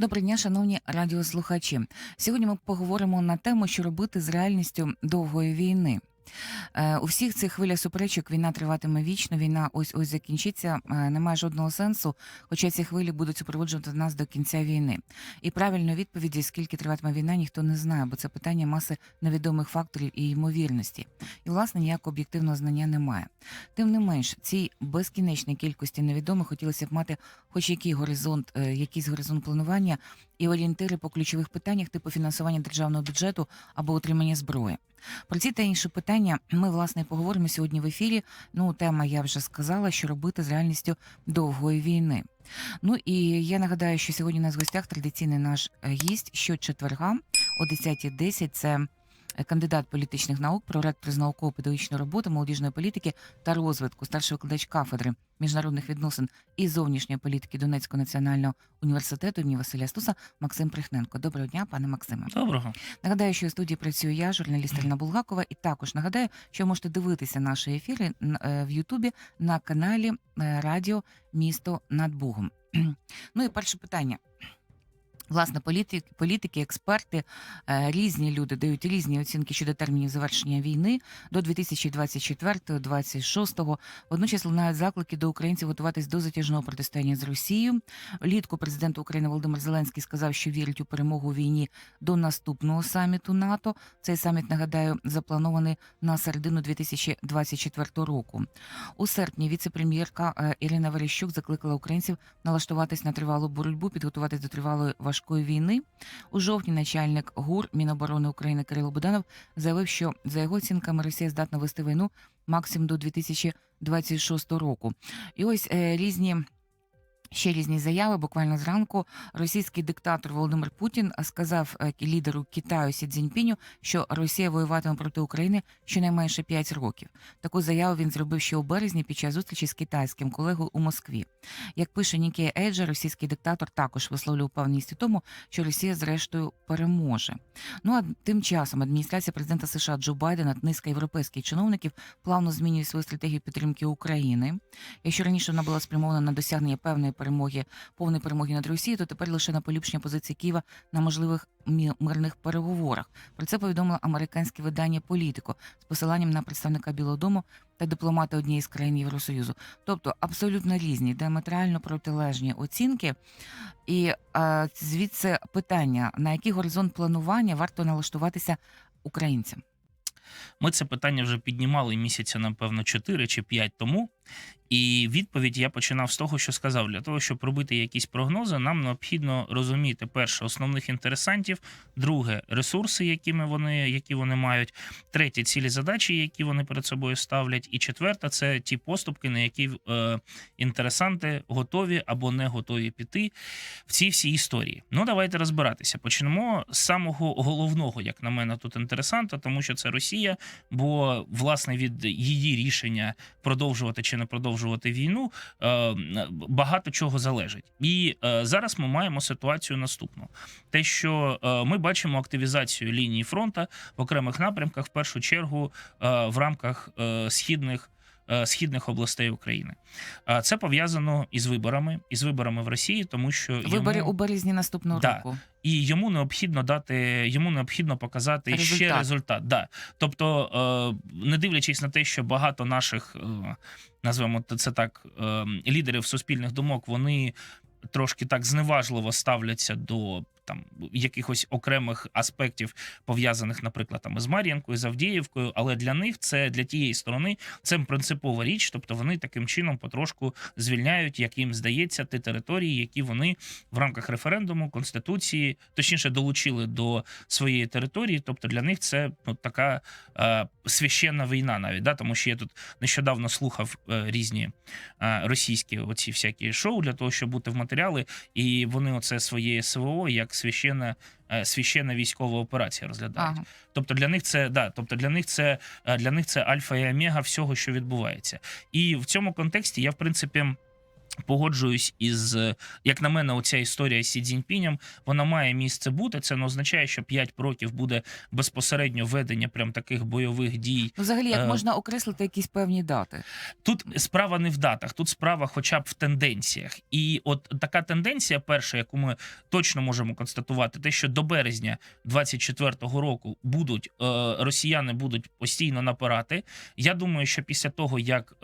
Доброго дня, шановні радіослухачі. Сьогодні ми поговоримо на тему, що робити з реальністю довгої війни. Е, у всіх цих хвилях суперечок війна триватиме вічно, війна ось ось закінчиться. Е, немає жодного сенсу, хоча ці хвилі будуть супроводжувати нас до кінця війни. І правильної відповіді, скільки триватиме війна, ніхто не знає, бо це питання маси невідомих факторів і ймовірності. І, власне, ніякого об'єктивного знання немає. Тим не менш, цій безкінечній кількості невідомих хотілося б мати хоч який горизонт, е, якийсь горизонт планування і орієнтири по ключових питаннях, типу фінансування державного бюджету або отримання зброї. Про ці та інші питання ми власне поговоримо сьогодні в ефірі. Ну, тема я вже сказала, що робити з реальністю довгої війни. Ну і я нагадаю, що сьогодні у нас в гостях традиційний наш гість гість щочетверга о 10.10 це е, кандидат політичних наук, проректор з науково-педагогічної роботи, молодіжної політики та розвитку, старший викладач кафедри міжнародних відносин і зовнішньої політики Донецького національного університету імені Василя Стуса Максим Прихненко. Доброго дня, пане Максиме. Доброго. Нагадаю, що у студії працюю я, журналіст Ірина Булгакова, і також нагадаю, що можете дивитися наші ефіри е, в Ютубі на каналі е, Радіо Місто над Бугом. Ну і перше питання. Власне, політики, політики, експерти, е, різні люди дають різні оцінки щодо термінів завершення війни до 2024-2026. Водночас лунають заклики до українців готуватись до затяжного протистояння з Росією. Влітку президент України Володимир Зеленський сказав, що вірить у перемогу у війні до наступного саміту НАТО. Цей саміт, нагадаю, запланований на середину 2024 року. У серпні віце-прем'єрка е, Ірина Верещук закликала українців налаштуватись на тривалу боротьбу, підготуватись до тривалої важкої війни. У жовтні начальник ГУР Міноборони України Кирило Буданов заявив, що за його оцінками Росія здатна вести війну максимум до 2026 року. І ось е, різні. Ще різні заяви. Буквально зранку російський диктатор Володимир Путін сказав е, лідеру Китаю Сі Цзіньпіню, що Росія воюватиме проти України щонайменше 5 років. Таку заяву він зробив ще у березні під час зустрічі з китайським колегою у Москві. Як пише Нікія Еджа, російський диктатор також висловлював впевненість у тому, що Росія зрештою переможе. Ну а тим часом адміністрація президента США Джо Байдена та низка європейських чиновників плавно змінює свою стратегію підтримки України. Якщо раніше вона була спрямована на досягнення певної перемоги, повної перемоги над Росією, то тепер лише на поліпшення позиції Києва на можливих мирних переговорах. Про це повідомило американське видання Політико з посиланням на представника Білого Дому та дипломата однієї з країн Євросоюзу. Тобто абсолютно різні, діаметрально протилежні оцінки. І е, звідси питання: на який горизонт планування варто налаштуватися українцям? Ми це питання вже піднімали місяця, напевно, 4 чи 5 тому. І відповідь я починав з того, що сказав: для того, щоб робити якісь прогнози, нам необхідно розуміти перше основних інтересантів, друге ресурси, якими вони, які вони мають, третє цілі задачі, які вони перед собою ставлять, і четверта це ті поступки, на які е, інтересанти готові або не готові піти в цій всій історії. Ну давайте розбиратися. Почнемо з самого головного, як на мене, тут інтересанта, тому що це Росія, бо власне від її рішення продовжувати чи не продовжувати війну е, багато чого залежить. І е, зараз ми маємо ситуацію наступну: те, що е, ми бачимо активізацію лінії фронту в окремих напрямках, в першу чергу в рамках східних. Е, Східних областей України це пов'язано із виборами, із виборами в Росії, тому що Вибори йому... у березні наступного Да. року. і йому необхідно дати йому необхідно показати ще Результат. результат. Да. Тобто, е, не дивлячись на те, що багато наших е, назвемо це так, лідерів суспільних думок, вони трошки так зневажливо ставляться до там якихось окремих аспектів, пов'язаних, наприклад, там з Мар'янкою, з Авдіївкою, але для них це для тієї сторони це принципова річ. Тобто вони таким чином потрошку звільняють, як їм здається, ті території, які вони в рамках референдуму, конституції, точніше, долучили до своєї території. Тобто для них це ну, така е, священна війна, навіть да, тому що я тут нещодавно слухав е, різні е, російські оці всякі шоу для того, щоб бути в матеріали, і вони оце своє СВО як священна. е, Священна військова операція розглядають. Ага. Тобто для них це да, тобто для них це е, для них це альфа і омега всього, що відбувається. І в цьому контексті я в принципі. Погоджуюсь із, е, як на мене, оця історія з Сі Цзіньпінем, вона має місце бути. Це не означає, що 5 років буде безпосередньо ведення прям таких бойових дій. Ну, взагалі, як Е, можна окреслити якісь певні дати? Тут справа не в датах, тут справа, хоча б в тенденціях. І от така тенденція, перша, яку ми точно можемо констатувати, те, що до березня 24-го року будуть е, росіяни будуть постійно напирати. Я думаю, що після того як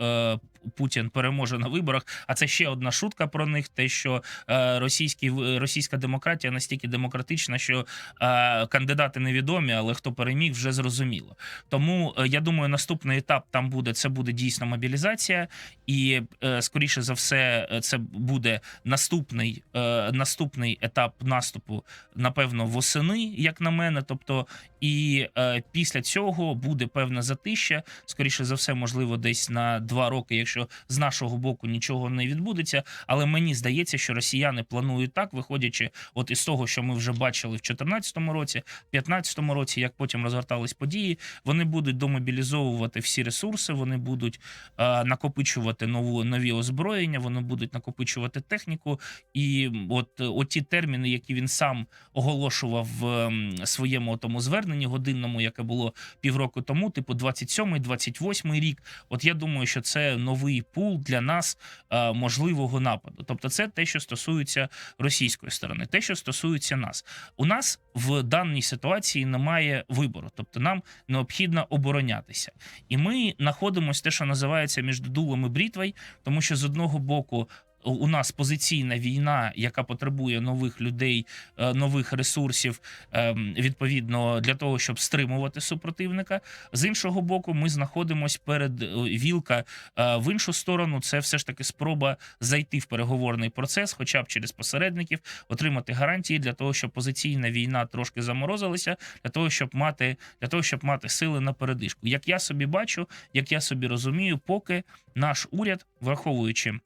Путін переможе на виборах, а це ще одна шутка про них: те, що е, російський російська демократія настільки демократична, що е, кандидати невідомі, але хто переміг, вже зрозуміло. Тому е, я думаю, наступний етап там буде це буде дійсно мобілізація, і скоріше за все, це буде наступний, наступний етап наступу, напевно, восени, як на мене. Тобто, і е, після цього буде певна затища. Скоріше за все, можливо, десь на два роки, якщо з нашого боку нічого не відбудеться. Але мені здається, що росіяни планують так, виходячи, от із того, що ми вже бачили в 2014 році, в 2015 році, як потім розгортались події, вони будуть домобілізовувати всі ресурси, вони будуть е, накопичувати нову нові озброєння, вони будуть накопичувати техніку. І от, от ті терміни, які він сам оголошував в ем, своєму тому зверненні годинному, яке було півроку тому, типу 27-й, 28-й рік. От я думаю, що це новий пул для нас е, можливого нападу. Тобто, це те, що стосується російської сторони, те, що стосується нас. У нас в даній ситуації немає вибору, тобто нам необхідно оборонятися, і ми знаходимося те, що називається між дулом і брітвою, тому що з одного боку. У нас позиційна війна, яка потребує нових людей, е, нових ресурсів, ем, відповідно для того, щоб стримувати супротивника. З іншого боку, ми знаходимося перед е, вілка е, в іншу сторону. Це все ж таки спроба зайти в переговорний процес, хоча б через посередників, отримати гарантії для того, щоб позиційна війна трошки заморозилася, для того, щоб мати для того, щоб мати сили на передишку. Як я собі бачу, як я собі розумію, поки наш уряд, враховуючи.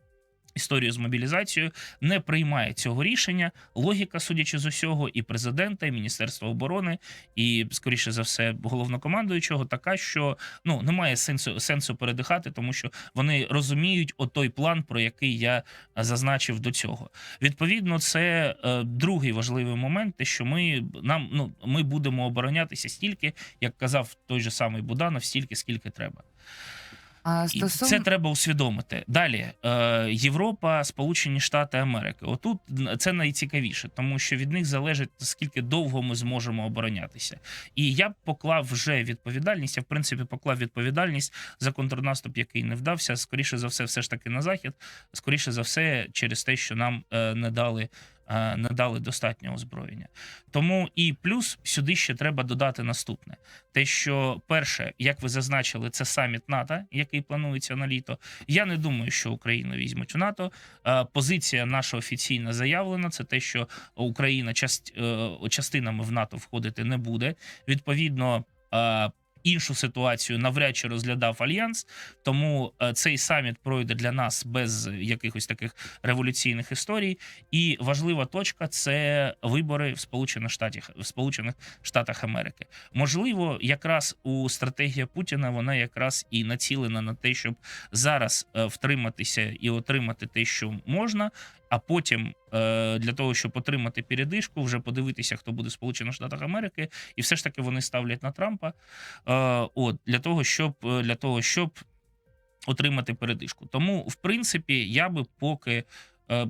Історію з мобілізацією не приймає цього рішення. Логіка, судячи з усього, і президента, і міністерства оборони, і скоріше за все, головнокомандуючого, така, що ну немає сенсу сенсу передихати, тому що вони розуміють отой план, про який я зазначив до цього. Відповідно, це е, другий важливий момент, те, що ми нам ну ми будемо оборонятися стільки, як казав той же самий Буданов, стільки скільки треба. А І це треба усвідомити. Далі е, Європа, Сполучені Штати Америки. Отут це найцікавіше, тому що від них залежить скільки довго ми зможемо оборонятися. І я б поклав вже відповідальність. Я в принципі поклав відповідальність за контрнаступ, який не вдався. Скоріше за все, все ж таки на захід. Скоріше за все, через те, що нам е, не дали. Е, Не дали достатньо озброєння, тому і плюс сюди ще треба додати наступне: те, що перше, як ви зазначили, це саміт НАТО, який планується на літо. Я не думаю, що Україну візьмуть в НАТО. Е, Позиція наша офіційна заявлена. Це те, що Україна е, частинами в НАТО входити не буде. Відповідно. Іншу ситуацію навряд чи розглядав альянс, тому е, цей саміт пройде для нас без якихось таких революційних історій. І важлива точка це вибори в Сполучених Штатах в Сполучених Штатах Америки. Можливо, якраз у стратегія Путіна вона якраз і націлена на те, щоб зараз е, втриматися і отримати те, що можна. А потім е, для того, щоб отримати передишку, вже подивитися, хто буде в Сполучених Штатах Америки, і все ж таки вони ставлять на Трампа. Е, от для того, щоб е, для того, щоб отримати передишку. Тому, в принципі, я би поки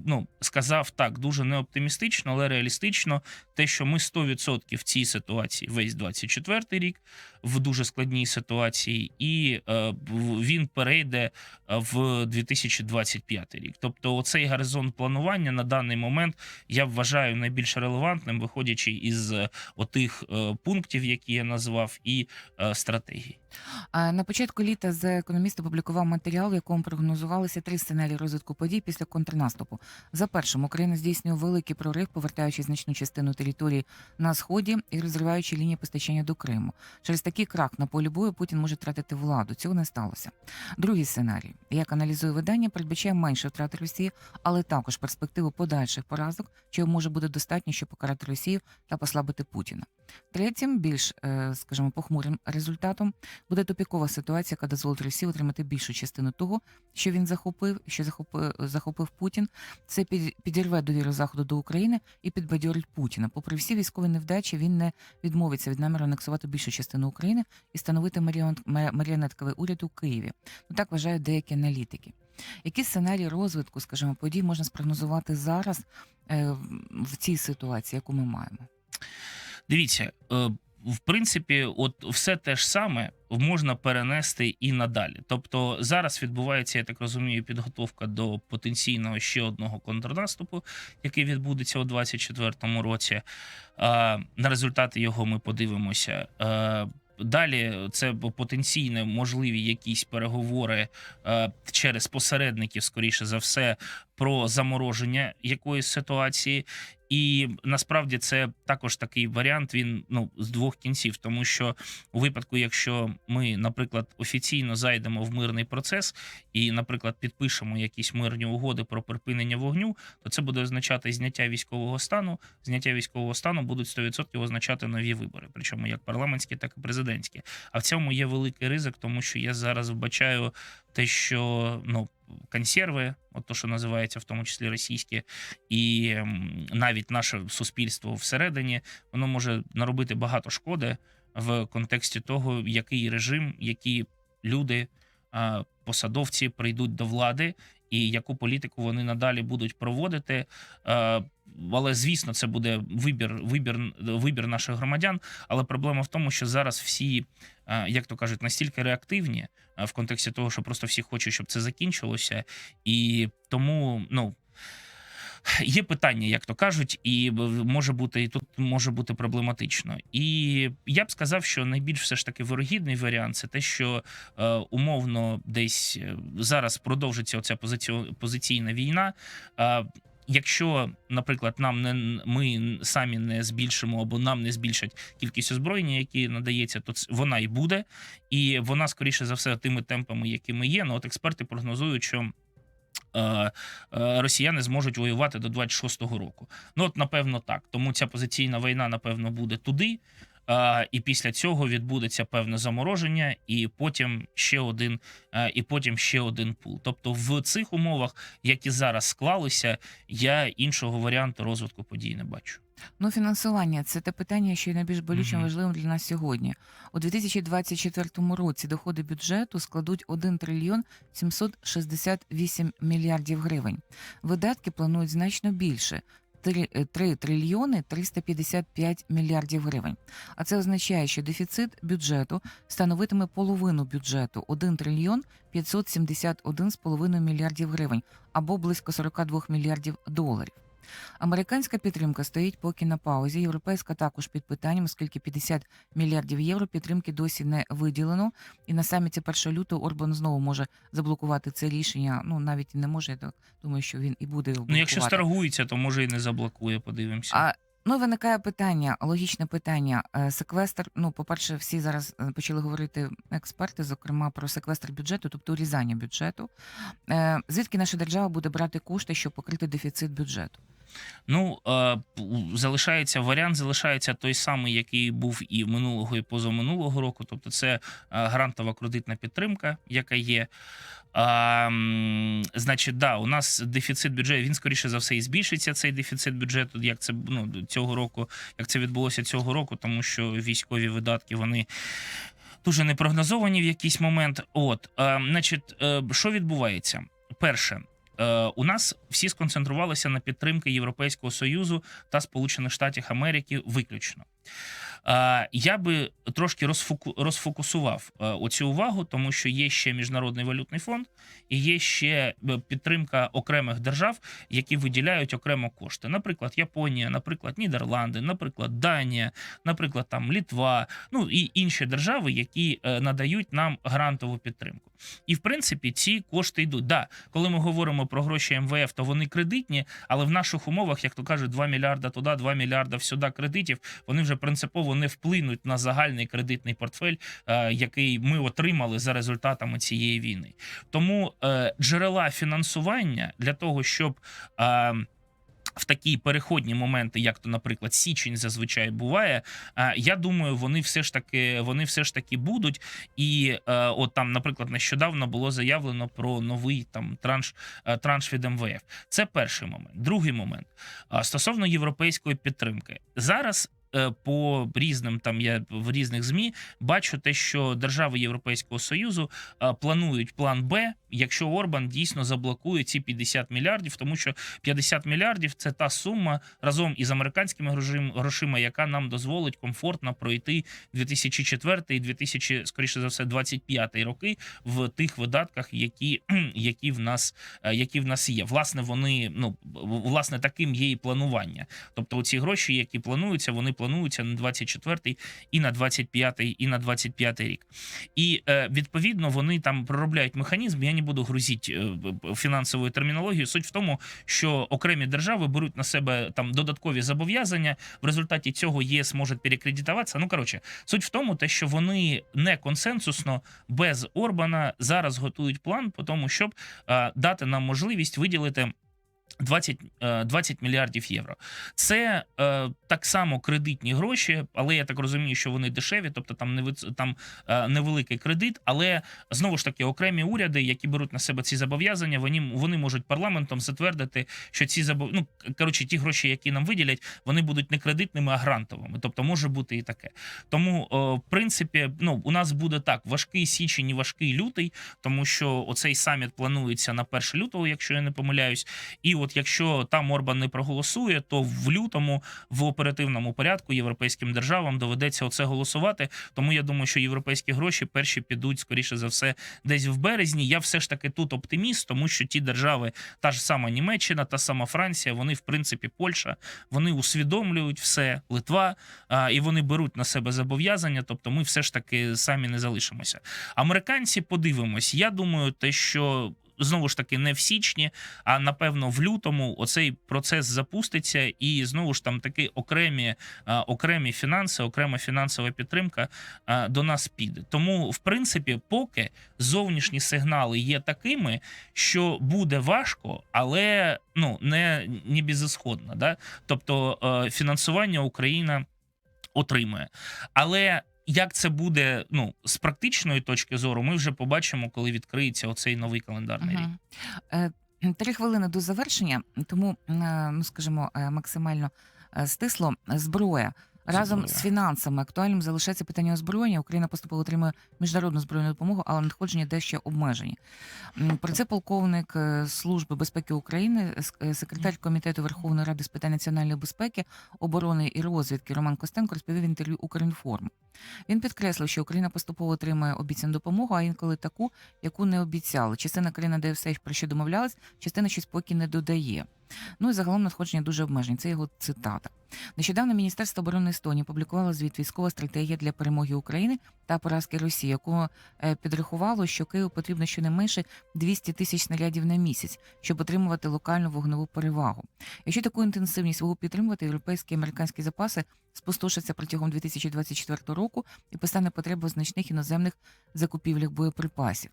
ну сказав так, дуже не оптимістично, але реалістично, те, що ми 100% в цій ситуації весь 24-й рік в дуже складній ситуації, і е, він перейде е, в 2025 рік. Тобто, оцей горизонт планування на даний момент я вважаю найбільш релевантним, виходячи із е, отих е, пунктів, які я назвав, і е, стратегій. А на початку літа The Economist опублікував матеріал, в якому прогнозувалися три сценарії розвитку подій після контрнаступу. За першим Україна здійснює великий прорив, повертаючи значну частину території на сході і розриваючи лінії постачання до Криму. Через такий крах на полі бою Путін може втратити владу. Цього не сталося. Другий сценарій, як аналізує видання, передбачає менше втрати Росії, але також перспективу подальших поразок, чого може бути достатньо, щоб покарати Росію та послабити Путіна. Третім, більш, е, скажімо, похмурим результатом буде тупікова ситуація, яка дозволить Росії отримати більшу частину того, що він захопив, що захопив, захопив Путін. Це підірве довіру Заходу до України і підбадьорить Путіна. Попри всі військові невдачі, він не відмовиться від наміру анексувати більшу частину України і становити маріон- маріонетковий уряд у Києві. Ну так вважають деякі аналітики. Які сценарії розвитку, скажімо, подій можна спрогнозувати зараз е, в цій ситуації, яку ми маємо? Дивіться, е, в принципі, от все те ж саме можна перенести і надалі. Тобто зараз відбувається, я так розумію, підготовка до потенційного ще одного контрнаступу, який відбудеться у 2024 році. На результати його ми подивимося. Далі це потенційно можливі якісь переговори е, через посередників, скоріше за все, про замороження якоїсь ситуації. І насправді це також такий варіант. Він ну з двох кінців, тому що у випадку, якщо ми, наприклад, офіційно зайдемо в мирний процес і, наприклад, підпишемо якісь мирні угоди про припинення вогню, то це буде означати зняття військового стану. Зняття військового стану будуть 100% означати нові вибори, причому як парламентські, так і президентські. А в цьому є великий ризик, тому що я зараз вбачаю те, що ну. Консерви, от то, що називається, в тому числі російські, і навіть наше суспільство всередині, воно може наробити багато шкоди в контексті того, який режим, які люди, посадовці прийдуть до влади, і яку політику вони надалі будуть проводити. Е, Але звісно, це буде вибір, вибір, вибір наших громадян. Але проблема в тому, що зараз всі, е, як то кажуть, настільки реактивні е, в контексті того, що просто всі хочуть, щоб це закінчилося, і тому ну. Є питання, як то кажуть, і може бути і тут може бути проблематично. І я б сказав, що найбільш все ж таки вирогідний варіант це те, що е, умовно десь е, зараз продовжиться оця позиціо- позиційна війна. Е, Якщо, наприклад, нам не ми самі не збільшимо або нам не збільшать кількість озброєння, які надається, то вона і буде, і вона скоріше за все тими темпами, якими є. Ну от експерти прогнозують, що. Е, е, Росіяни зможуть воювати до 26-го року. Ну от напевно так. Тому ця позиційна війна, напевно, буде туди. І після цього відбудеться певне замороження, і потім ще один, і потім ще один пул. Тобто, в цих умовах, які зараз склалися, я іншого варіанту розвитку подій не бачу. Ну, фінансування це те питання, що є найбільш болючим Мгм. важливим для нас сьогодні. У 2024 році доходи бюджету складуть 1 трильйон 768 мільярдів гривень. Видатки планують значно більше. 3 трильйони 355 мільярдів гривень. А це означає, що дефіцит бюджету становитиме половину бюджету 1 трильйон 571,5 мільярдів гривень або близько 42 мільярдів доларів. Американська підтримка стоїть поки на паузі. Європейська також під питанням, оскільки 50 мільярдів євро підтримки досі не виділено. І на саміті 1 лютого Орбан знову може заблокувати це рішення. Ну навіть не може. Я так думаю, що він і буде Ну, якщо старгується, то може і не заблокує. Подивимося. А ну виникає питання, логічне питання. Е, Секвестр. Ну, по-перше, всі зараз е, почали говорити експерти, зокрема про секвестр бюджету, тобто урізання бюджету. Е, Звідки наша держава буде брати кошти, щоб покрити дефіцит бюджету? Ну е, залишається варіант, залишається той самий, який був і минулого, і позаминулого року. Тобто, це е, грантова кредитна підтримка, яка є. А, значить, да, у нас дефіцит бюджету. Він скоріше за все і збільшиться цей дефіцит бюджету, як це ну, цього року, як це відбулося цього року, тому що військові видатки вони. Дуже непрогнозовані в якийсь момент. От, е, значить, е, що відбувається? Перше, у нас всі сконцентрувалися на підтримки Європейського союзу та Сполучених Штатів Америки виключно. Я би трошки розфоку- розфокусував е, оцю увагу, тому що є ще міжнародний валютний фонд і є ще е, підтримка окремих держав, які виділяють окремо кошти. Наприклад, Японія, наприклад, Нідерланди, наприклад, Данія, наприклад, там Літва, ну і інші держави, які е, надають нам грантову підтримку. І в принципі ці кошти йдуть. Да, коли ми говоримо про гроші МВФ, то вони кредитні, але в наших умовах, як то кажуть, 2 мільярда туди, 2 мільярда сюди кредитів, вони вже принципово не вплинуть на загальний кредитний портфель, е, який ми отримали за результатами цієї війни. Тому е, джерела фінансування для того, щоб. Е, В такі переходні моменти, як то, наприклад, січень зазвичай буває. е, Я думаю, вони все ж таки вони все ж таки будуть. І от там, наприклад, нещодавно було заявлено про новий там транш транш від МВФ. Це перший момент. Другий момент А стосовно європейської підтримки. Зараз по різним там я в різних змі бачу те, що держави Європейського союзу е, планують план Б, якщо Орбан дійсно заблокує ці 50 мільярдів, тому що 50 мільярдів це та сума разом із американськими грошим- грошима, яка нам дозволить комфортно пройти 2004 і 2000, скоріше за все, 25 роки в тих видатках, які, які в нас е, які в нас є. Власне, вони ну власне таким є і планування. Тобто, ці гроші, які плануються, вони плануються на 24 і на 25 і на 25 рік. І е, відповідно вони там проробляють механізм. Я не буду грузити е, фінансовою термінологією. Суть в тому, що окремі держави беруть на себе там додаткові зобов'язання. В результаті цього ЄС може перекредитуватися. Ну коротше, суть в тому, те, що вони не консенсусно без Орбана зараз готують план по тому, щоб е, дати нам можливість виділити. 20, е, 20 мільярдів євро. Це е, так само кредитні гроші, але я так розумію, що вони дешеві, тобто там не там е, невеликий кредит. Але знову ж таки, окремі уряди, які беруть на себе ці зобов'язання, вони, вони можуть парламентом затвердити, що ці забов... ну, коротше, ті гроші, які нам виділять, вони будуть не кредитними, а грантовими. Тобто може бути і таке. Тому, о, в принципі, ну у нас буде так: важкий січень важкий лютий, тому що оцей саміт планується на 1 лютого, якщо я не помиляюсь. І от якщо там Орбан не проголосує, то в лютому в оперативному порядку європейським державам доведеться оце голосувати. Тому я думаю, що європейські гроші перші підуть скоріше за все десь в березні. Я все ж таки тут оптиміст, тому що ті держави, та ж сама Німеччина, та сама Франція, вони в принципі Польща, вони усвідомлюють все, Литва, і вони беруть на себе зобов'язання. Тобто, ми все ж таки самі не залишимося. Американці подивимось. Я думаю, те, що. Знову ж таки, не в січні, а напевно в лютому оцей процес запуститься, і знову ж там такі окремі, окремі фінанси, окрема фінансова підтримка до нас піде. Тому, в принципі, поки зовнішні сигнали є такими, що буде важко, але ну не, не безісходно. Да? Тобто е, фінансування Україна отримує. Але як це буде ну, з практичної точки зору, ми вже побачимо, коли відкриється оцей новий календарний рік. Е, Три хвилини до завершення, тому, е, ну скажімо, е, максимально стисло. Зброя. Разом з фінансами актуальним залишається питання озброєння. Україна поступово отримує міжнародну збройну допомогу, але надходження дещо обмежені. Про це полковник е, Служби безпеки України, е, секретар комітету Верховної Ради з питань національної безпеки, оборони і розвідки Роман Костенко розповів в інтерв'ю Укрінформ. Він підкреслив, що Україна поступово отримує обіцяну допомогу, а інколи таку, яку не обіцяли. Частина країни дає все, про що домовлялась, частина щось поки не додає. Ну і загалом надходження дуже обмежені. Це його цитата. Нещодавно Міністерство оборони Естонії публікувало звіт військова стратегія для перемоги України та поразки Росії, яку е, підрахувало, що Києву потрібно щонайменше 200 тисяч снарядів на місяць, щоб отримувати локальну вогневу перевагу. Якщо таку інтенсивність вогу підтримувати, європейські і американські запаси спустошаться протягом 2024 року і постане потреба значних іноземних закупівлях боєприпасів.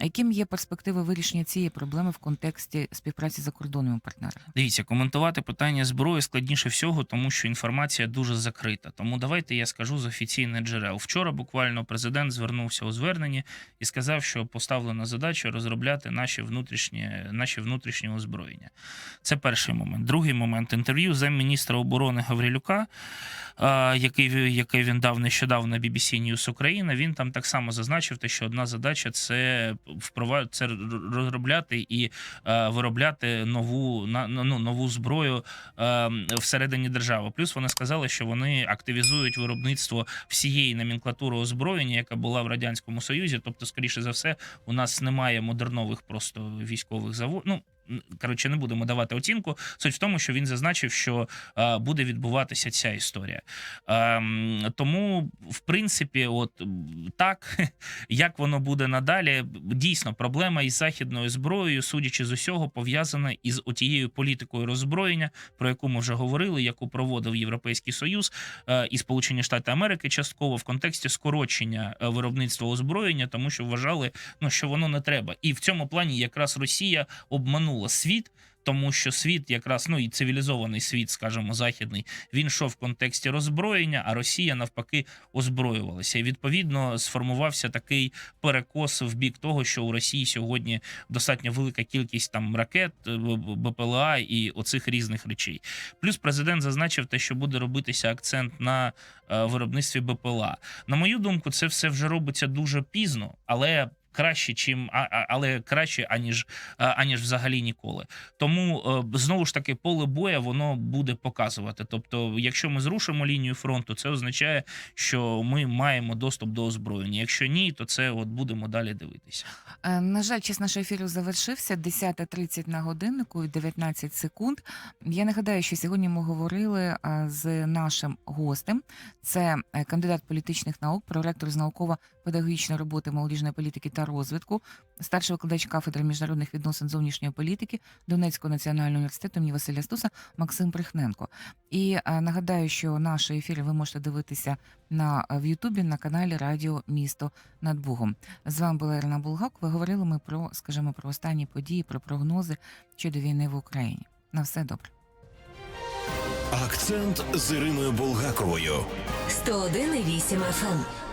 А яким є перспективи вирішення цієї проблеми в контексті співпраці з закордонними партнерами? Дивіться, коментувати питання зброї складніше всього, тому що інформація дуже закрита. Тому давайте я скажу з офіційних джерел. Вчора буквально президент звернувся у зверненні і сказав, що поставлена задача розробляти наші внутрішні, наші внутрішні озброєння. Це перший момент. Другий момент інтерв'ю замміністра оборони Гаврилюка, який, який він дав нещодавно BBC News Україна. Він там так само зазначив, те, що одна задача це впровад... це розробляти і е, виробляти нову на ну, нову зброю е, всередині держави. Плюс вони сказали, що вони активізують виробництво всієї номенклатури озброєння, яка була в радянському союзі. Тобто, скоріше за все, у нас немає модернових просто військових заводів. Ну коротше, не будемо давати оцінку. Суть в тому, що він зазначив, що е, буде відбуватися ця історія. Ем, тому, в принципі, от так як воно буде надалі, дійсно проблема із західною зброєю, судячи з усього, пов'язана із отією політикою роззброєння, про яку ми вже говорили, яку проводив Європейський Союз е, і Сполучені Штати Америки, частково в контексті скорочення е, виробництва озброєння, тому що вважали, ну що воно не треба. І в цьому плані якраз Росія обманула світ. тому що світ, якраз ну і цивілізований світ, скажімо, західний, він йшов в контексті роззброєння, а Росія навпаки озброювалася. І відповідно сформувався такий перекос в бік того, що у Росії сьогодні достатньо велика кількість там ракет, е, БПЛА і оцих різних речей. Плюс президент зазначив те, що буде робитися акцент на е, виробництві БПЛА. На мою думку, це все вже робиться дуже пізно, але. Краще, чим але краще аніж аніж взагалі ніколи. Тому е, знову ж таки поле боя воно буде показувати. Тобто, якщо ми зрушимо лінію фронту, це означає, що ми маємо доступ до озброєння. Якщо ні, то це от будемо далі дивитися. Е, На жаль, час нашого ефіру завершився. 10.30 на годиннику і 19 секунд. Я нагадаю, що сьогодні ми говорили е, з нашим гостем. Це кандидат політичних наук, проректор з науково-педагогічної роботи молодіжної політики та розвитку, старший викладач кафедри міжнародних відносин зовнішньої політики Донецького національного університету імені Василя Стуса Максим Прихненко. І е, нагадаю, що наші ефіри ви можете дивитися на е, в Ютубі на каналі Радіо Місто над Бугом. З вами була Ірина Булгак. Ви говорили ми про, скажімо, про останні події, про прогнози щодо війни в Україні. На все добре. Акцент з Іриною Булгаковою. 101,8 FM.